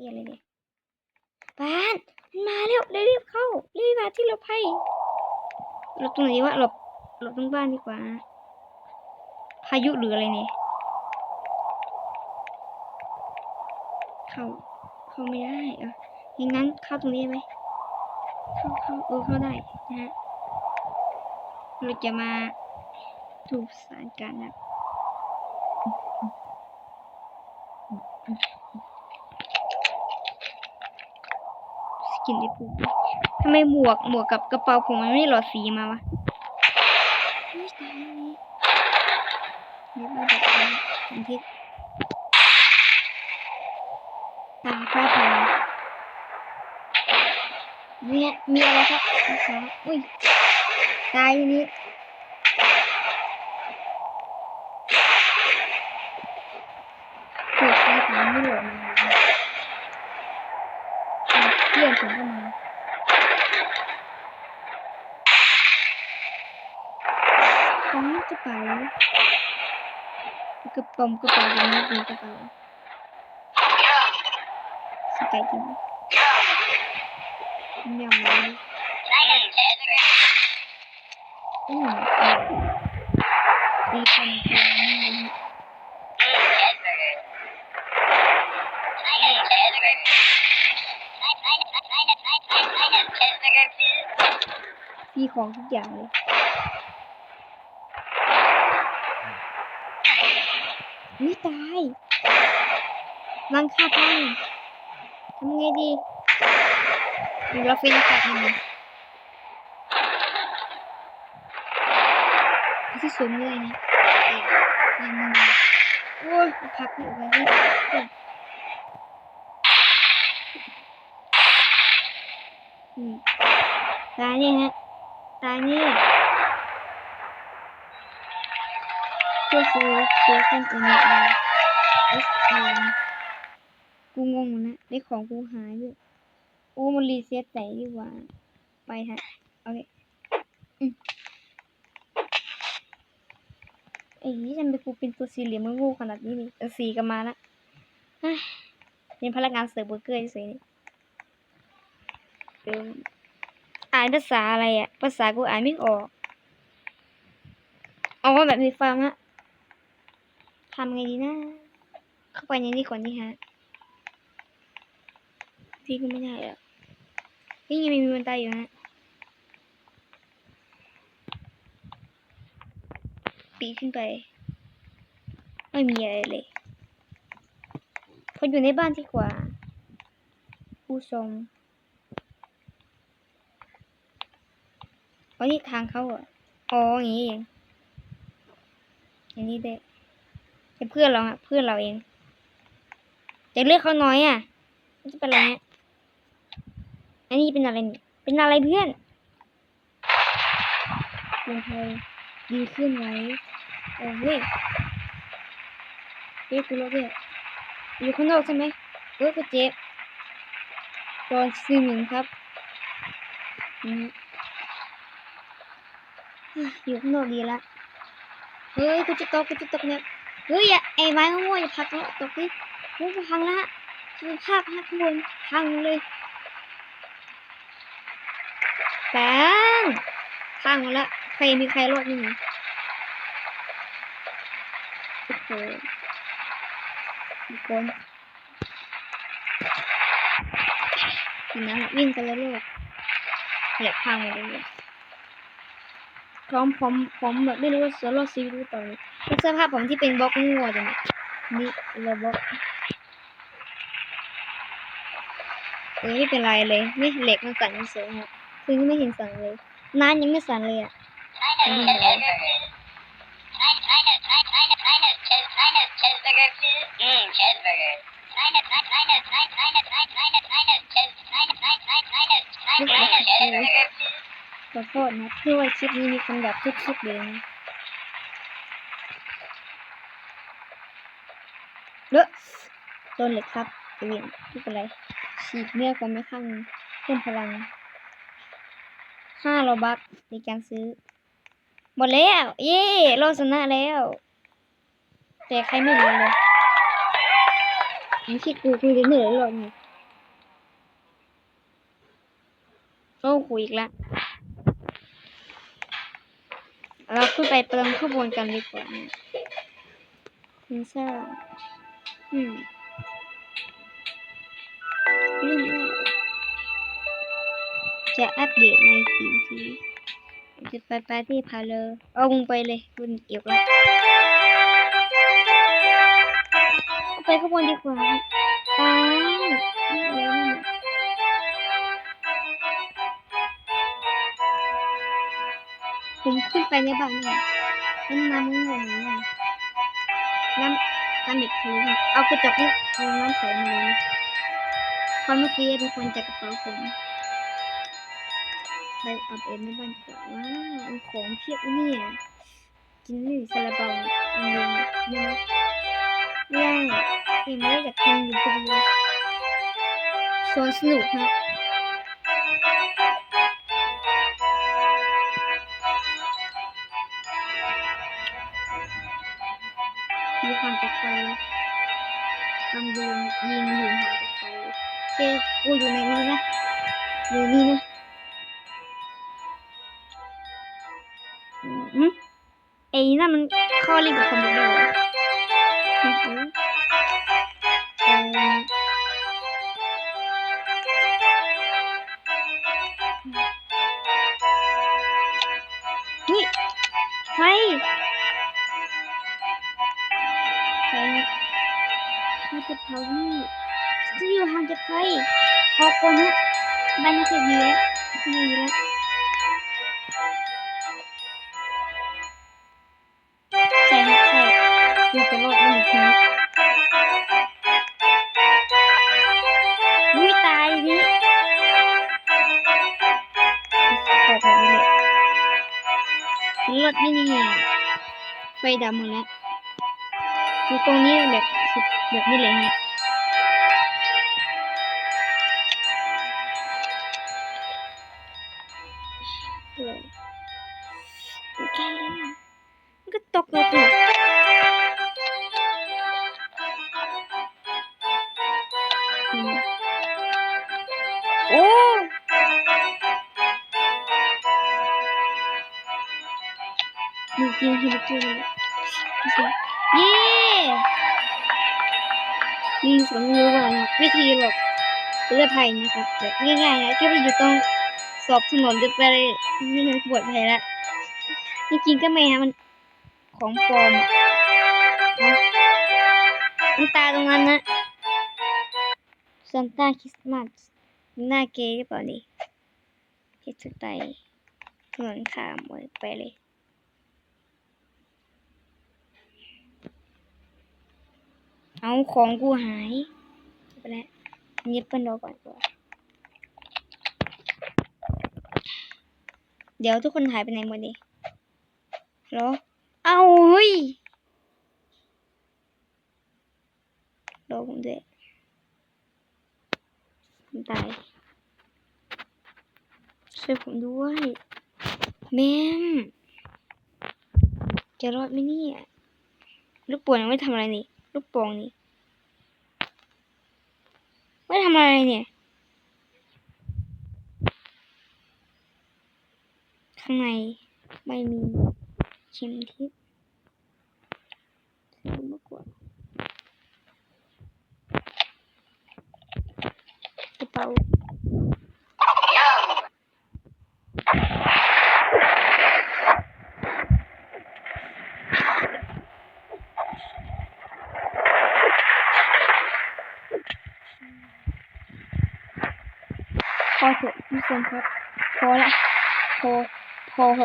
ี่อะไรเนี่ยบ้านมันมาแล้วรีบเข้ารีบมาที่หลบภัยหลบตรงไหนวะหลบหลบตรงบ้านดีกว่า พายุหรืออะไรเนี่ยเข้าเข้าไม่ได้เอะอย่างนั้นเข้าตรงนี้ไหมเข้าเข้าเออเข้าได้นะฮะเราจะมาดูกสานการณ์นะส กินได้ปุ๊บทำไมหมวกหมวกกับกระเป๋าผมมันไม่หลอดสีมาวะไม่ตายนี่นี่เราจะทำทันทีตาฟ้าผ่าเนี่ยมีอะไรครับอุ้ยตายทีนี้ถูกฟ้าไม่หลอนผมก็มา ของกระเป๋ากระป๋อ มีของทุกอย่างเลย นี่ตายรังคาพังทำไงดีหรือเราเป็นกาศมันที่สูงเลยนะเออยังมันโอ้ยพักอยู่ไว้ที่อืมตายเนี่ยฮะ อาเอสเอ็มกูงงนะได้ของกูหายด้วยโอ้มันรีเซ็ตใจดีกว่า ไปฮะโอเคอืมไอ้นี่ทำไมกูเป็นตัวสีเหลืองมันโง่ขนาดนี้นี่เออสีก็มาละเฮ้ยเป็นพนักงานเสิร์ฟเบอร์เกอร์เฉยๆเติม อ่านภาษาอะไรอะภาษากูอ่านไม่ออกเอาว่าแบบมีฟังอะทำไงดีนะ เข้าไปในนี้ก่อนนี่ฮะพี่ก็ไม่ได้อะพี่ยังมีบันไดอยู่ฮะปีขึ้นไป ไม่มีอะไรเลยพออยู่ในบ้านดีกว่าผู้ชม อ๋อนี่ทางเขาอะอ๋ออย่างนี้เองอย่างนี้ได้เป็นเพื่อนเราอะเพื่อนเราเองจะเลือกเขาน้อยอะมันจะเป็นอะไรเนี่ยอันนี้เป็นอะไรเนี่ยเป็นอะไรเพื่อนลงไทยดีขึ้นไหมโอ้เฮ้ยเฮ้ยกูรู้ด้วยอยู่ข้างนอกใช่ไหมเออก็เจ็บตอนซีหนึ่งครับนี่ อยู่ข้างนอกดีละเฮ้ยกูจะตกกูจะตกเนี่ยเฮ้ยอย่าไอ้ไม้ง่ๆอย่าพักแล้วตกดิโอ้ยพังละสภาพข้างบนพังเลยแปงพังหมดละใครมีใครรอดนี่ไงโอ้โหทุกคนทีนั้นวิ่งกันแล้วโลกเหยียบพังหมดเลย พร้อมพร้อมพร้อมแบบไม่รู้ว่าจะรอดชีวิตหรือเปล่าเลยแล้วเสื้อผ้าผมที่เป็นบล็อกงัวจังเนี่ยนี่เราบล็อกเออไม่เป็นไรเลยไม่เหล็กมันสั่นเฉยๆฮะคือไม่เห็นสั่นเลยน้ำยังไม่สั่นเลยอะมันดีไหม ขอโทษนะเพื่อว่าคลิปนี้มีคนแบบทุกคลิปเลยนะเด้อโดนเลยครับเวียนไม่เป็นไรฉีกเนื้อก็ไม่ข้างเพิ่มพลังห้าโลบัคในการซื้อ หมดแล้ว เย่โลาชนะแล้ว แต่ใครไม่รู้เลยไม่คิดกูคุยเหนื่อยหรอกนี่โอ้คุยอีกแล้ว เราขึ้นไปเติมข้างบนกันดีกว่าพินซ่าอืมลืมแล้วจะอัปเดตในทีมทีจะไปปาร์ตี้พาเลอร์เอามึงไปเลยคุณเกี่ยวกับเอาไปข้างบนดีกว่าอ้าว ผมขึ้นไปในบ้านเนี่ยน้ำน้ำมันเนี่ยน้ำน้ำเด็กคือเอากระจกนี่เอาน้ำใส่มาเลยนะคนเมื่อกี้เป็นคนจากกระเป๋าผมไปเอาเอ็มในบ้านก่อนว้าวของเพียบเนี่ยกินนึ่ซาลาเปาอันนึงเนี่ยย่างเห็นไหมอยากกินอยู่พอดีโซนสนุกฮะ อยู่ห่างจากไฟกำลังยิงอยู่ห่างจากไฟโอเคกูอยู่ในนี้นะอยู่นี่นะอืมไอ้นั่นมันเข้อเล่นกับคอมพิวเตอร์ มันจะเผานี่จะอยู่ห่างจากไฟออกก่อนนะบ้านน่าจะดีแล้วดีแล้วใช่ฮะใช่คือจะรอดไม่หนีทีนี้อุ้ยตายนี่ขอแบบนี้เลยรถไม่นี่ไฟดำหมดแล้วอยู่ตรงนี้แบบ สุดแบบนี้เล ยิงสอนรู้ว่านะวิธีหลบเรือภัยนะครับแบบง่ายๆนะแค่ไปอยู่ตรงสอบถนนจะไปเลยนี่มันปวดภัยล้วจริงๆก็ไม่นะมันของปลอมนะมันตาตรงนั้นนะซานต้าคริสต์มาสหน้าเกย์หรือเปล่านี่เฮ็ดสไตล์ถนนขามไปเลย เอาของกูหายไปแล้วเงียบกันรอก่อนก่อนเดี๋ยวทุกคนหายไปไหนหมดดิเหรอ เอาเฮ้ยรอผมด้วยผมตาย ช่วยผมด้วยแม่มจะรอดไหมเนี่ยลูกป่วยยังไม่ทำอะไรนี่ ลูกโป่งนี่ไม่ทำอะไรเนี่ย ข้างในไม่มีเข็มทิศซื้อมากกว่ากระเป๋าพอเถอะผู้ ชมครับ พอละ พอ พอเหอะ